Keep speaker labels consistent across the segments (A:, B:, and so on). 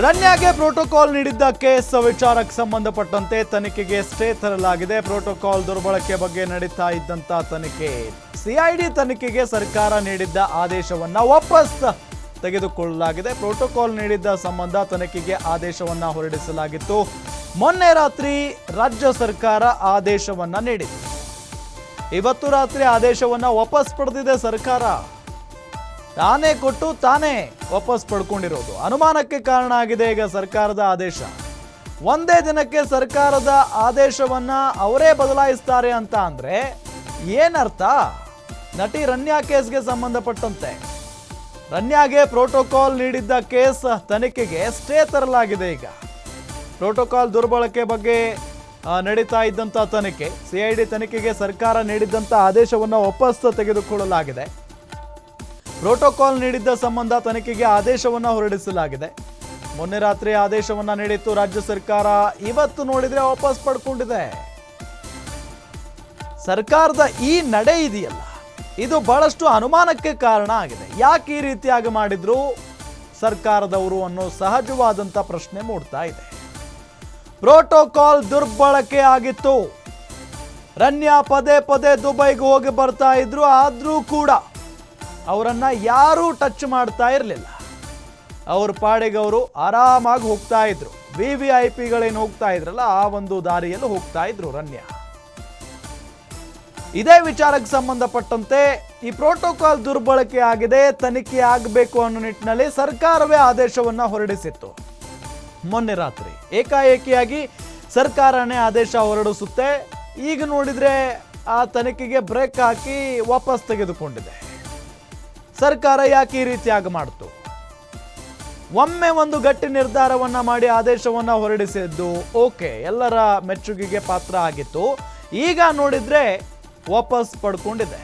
A: ರನ್ಯಾಗೆ protocol ನೀಡಿದ್ದ case ವಿಚಾರಕ್ಕೆ ಸಂಬಂಧಪಟ್ಟಂತೆ ತನಿಖೆಗೆ ಸ್ಟೇ ತರಲಾಗಿದೆ. ಪ್ರೋಟೋಕಾಲ್ ದುರ್ಬಳಕೆ ಬಗ್ಗೆ ನಡೀತಾ ಇದ್ದಂತ ತನಿಖೆ. ಸಿಐಡಿ ತನಿಖೆಗೆ ಸರ್ಕಾರ ನೀಡಿದ್ದ ಆದೇಶವನ್ನ ವಾಪಸ್ ತೆಗೆದುಕೊಳ್ಳಲಾಗಿದೆ. ಪ್ರೋಟೋಕಾಲ್ ನೀಡಿದ್ದ ಸಂಬಂಧ ತನಿಖೆಗೆ ಆದೇಶವನ್ನ ಹೊರಡಿಸಲಾಗಿತ್ತು. ಮೊನ್ನೆ ರಾತ್ರಿ ರಾಜ್ಯ ಸರ್ಕಾರ ಆದೇಶವನ್ನ ನೀಡಿದೆ ಇವತ್ತು ರಾತ್ರಿ ಆದೇಶವನ್ನ ವಾಪಸ್ ಪಡೆದಿದೆ ಸರ್ಕಾರ. ತಾನೇ ಕೊಟ್ಟು ತಾನೇ ವಾಪಸ್ ಪಡ್ಕೊಂಡಿರೋದು. ಅನುಮಾನಕ್ಕೆ ಕಾರಣ ಆಗಿದೆ ಈಗ ಸರ್ಕಾರದ ಆದೇಶ. ಒಂದೇ ದಿನಕ್ಕೆ ಸರ್ಕಾರದ ಆದೇಶವನ್ನ ಅವರೇ ಬದಲಾಯಿಸ್ತಾರೆ ಅಂತ ಅಂದ್ರೆ ಏನರ್ಥ? ನಟಿ ರನ್ಯಾ ಕೇಸ್ಗೆ ಸಂಬಂಧಪಟ್ಟಂತೆ. ರನ್ಯಾಗೆ ಪ್ರೋಟೋಕಾಲ್ ನೀಡಿದ್ದ ಕೇಸ್ ತನಿಖೆಗೆ ಸ್ಟೇ ತರಲಾಗಿದೆ ಈಗ. ಪ್ರೋಟೋಕಾಲ್ ದುರ್ಬಳಕೆ ಬಗ್ಗೆ ನಡೀತಾ ಇದ್ದಂಥ ತನಿಖೆ. ಸಿಐಡಿ ತನಿಖೆಗೆ ಸರ್ಕಾರ ನೀಡಿದ್ದಂಥ ಆದೇಶವನ್ನು ವಾಪಸ್ ತೆಗೆದುಕೊಳ್ಳಲಾಗಿದೆ. ಪ್ರೋಟೋಕಾಲ್ ನೀಡಿದ್ದ ಸಂಬಂಧ ತನಿಖೆಗೆ ಆದೇಶವನ್ನು ಹೊರಡಿಸಲಾಗಿದೆ. ಮೊನ್ನೆ ರಾತ್ರಿ ಆದೇಶವನ್ನ ನೀಡಿತ್ತು ರಾಜ್ಯ ಸರ್ಕಾರ. ಇವತ್ತು ನೋಡಿದ್ರೆ ವಾಪಸ್ ಪಡ್ಕೊಂಡಿದೆ. ಸರ್ಕಾರದ ಈ ನಡೆ ಇದೆಯಲ್ಲ, ಇದು ಬಹಳಷ್ಟು ಅನುಮಾನಕ್ಕೆ ಕಾರಣ ಆಗಿದೆ. ಯಾಕೆ ಈ ರೀತಿಯಾಗಿ ಮಾಡಿದ್ರು? ಸರ್ಕಾರದವರು ಅನ್ನೋ ಸಹಜವಾದಂಥ ಪ್ರಶ್ನೆ ಮೂಡ್ತಾ ಇದೆ. ಪ್ರೋಟೋಕಾಲ್ ದುರ್ಬಳಕೆ ಆಗಿತ್ತು. ರನ್ಯಾ ಪದೇ ಪದೇ ದುಬೈಗೆ ಹೋಗಿ ಬರ್ತಾ ಇದ್ರು, ಆದ್ರೂ ಕೂಡ ಅವರನ್ನ ಯಾರೂ ಟಚ್ ಮಾಡ್ತಾ ಇರಲಿಲ್ಲ. ಅವ್ರ ಪಾಡಿಗೆ ಅವರು ಆರಾಮಾಗಿ ಹೋಗ್ತಾ ಇದ್ರು. ವಿ ವಿ ಐ ಪಿಗಳೇನು ಹೋಗ್ತಾ ಇದ್ರಲ್ಲ, ಆ ಒಂದು ದಾರಿಯಲ್ಲಿ ಹೋಗ್ತಾ ಇದ್ರು ರನ್ಯ. ಇದೇ ವಿಚಾರಕ್ಕೆ ಸಂಬಂಧಪಟ್ಟಂತೆ ಈ ಪ್ರೋಟೋಕಾಲ್ ದುರ್ಬಳಕೆ ಆಗಿದೆ, ತನಿಖೆ ಆಗಬೇಕು ಅನ್ನೋ ನಿಟ್ಟಿನಲ್ಲಿ ಸರ್ಕಾರವೇ ಆದೇಶವನ್ನ ಹೊರಡಿಸಿತ್ತು. ಮೊನ್ನೆ ರಾತ್ರಿ ಏಕಾಏಕಿಯಾಗಿ ಸರ್ಕಾರನೇ ಆದೇಶ ಹೊರಡಿಸುತ್ತೆ. ಈಗ ನೋಡಿದ್ರೆ ಆ ತನಿಖೆಗೆ ಬ್ರೇಕ್ ಹಾಕಿ ವಾಪಸ್ ತೆಗೆದುಕೊಂಡಿದೆ. ಸರ್ಕಾರ ಯಾಕೆ ಈ ರೀತಿಯಾಗಿ ಮಾಡ್ತು? ಒಮ್ಮೆ ಒಂದು ಗಟ್ಟಿ ನಿರ್ಧಾರವನ್ನ ಮಾಡಿ ಆದೇಶವನ್ನ ಹೊರಡಿಸಿದ್ದು, ಓಕೆ, ಎಲ್ಲರ ಮೆಚ್ಚುಗೆಗೆ ಪಾತ್ರ ಆಗಿತ್ತು. ಈಗ ನೋಡಿದ್ರೆ ವಾಪಸ್ ಪಡ್ಕೊಂಡಿದೆ.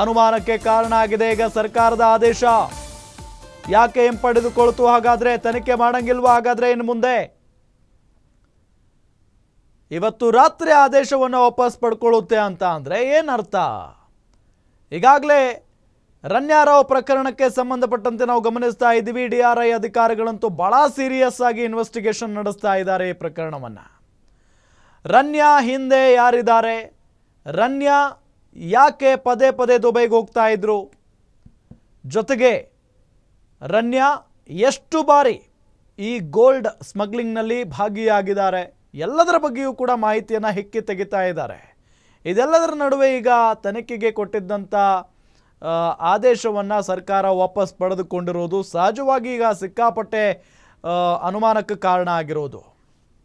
A: ಅನುಮಾನಕ್ಕೆ ಕಾರಣ ಆಗಿದೆ ಈಗ ಸರ್ಕಾರದ ಆದೇಶ. ಯಾಕೆ ಹಿಂಪಡೆದುಕೊಳ್ತು? ಹಾಗಾದ್ರೆ ತನಿಖೆ ಮಾಡಂಗಿಲ್ವಾ? ಹಾಗಾದ್ರೆ ಇನ್ನು ಮುಂದೆ? ಇವತ್ತು ರಾತ್ರಿ ಆದೇಶವನ್ನು ವಾಪಸ್ ಪಡ್ಕೊಳ್ಳುತ್ತೆ ಅಂತ ಅಂದರೆ ಏನರ್ಥ ಈಗಾಗಲೇ ರನ್ಯಾರಾವ್ ಪ್ರಕರಣಕ್ಕೆ ಸಂಬಂಧಪಟ್ಟಂತೆ ನಾವು ಗಮನಿಸ್ತಾ ಇದ್ದೀವಿ. ಡಿ ಆರ್ ಐ ಅಧಿಕಾರಿಗಳಂತೂ ಬಹಳ ಸೀರಿಯಸ್ ಆಗಿ ಇನ್ವೆಸ್ಟಿಗೇಷನ್ ನಡೆಸ್ತಾ ಇದ್ದಾರೆ ಈ ಪ್ರಕರಣವನ್ನು. ರನ್ಯಾ ಹಿಂದೆ ಯಾರಿದ್ದಾರೆ? ರನ್ಯಾ ಯಾಕೆ ಪದೇ ಪದೇ ದುಬೈಗೆ ಹೋಗ್ತಾ ಇದ್ರು? ಜೊತೆಗೆ ರನ್ಯಾ ಎಷ್ಟು ಬಾರಿ ಈ ಗೋಲ್ಡ್ ಸ್ಮಗ್ಲಿಂಗ್ನಲ್ಲಿ ಭಾಗಿಯಾಗಿದ್ದಾರೆ? ಎಲ್ಲದರ ಬಗ್ಗೆಯೂ ಕೂಡ ಮಾಹಿತಿಯನ್ನು ಹೆಕ್ಕಿ ತೆಗಿತಾ ಇದ್ದಾರೆ. ಇದೆಲ್ಲದರ ನಡುವೆ ಈಗ ತನಿಖೆಗೆ ಕೊಟ್ಟಿದ್ದಂಥ ಆದೇಶವನ್ನು ಸರ್ಕಾರ ವಾಪಸ್ ಪಡೆದುಕೊಂಡಿರೋದು ಸಹಜವಾಗಿ ಈಗ ಸಿಕ್ಕಾಪಟ್ಟೆ ಅನುಮಾನಕ್ಕೆ ಕಾರಣ ಆಗಿರೋದು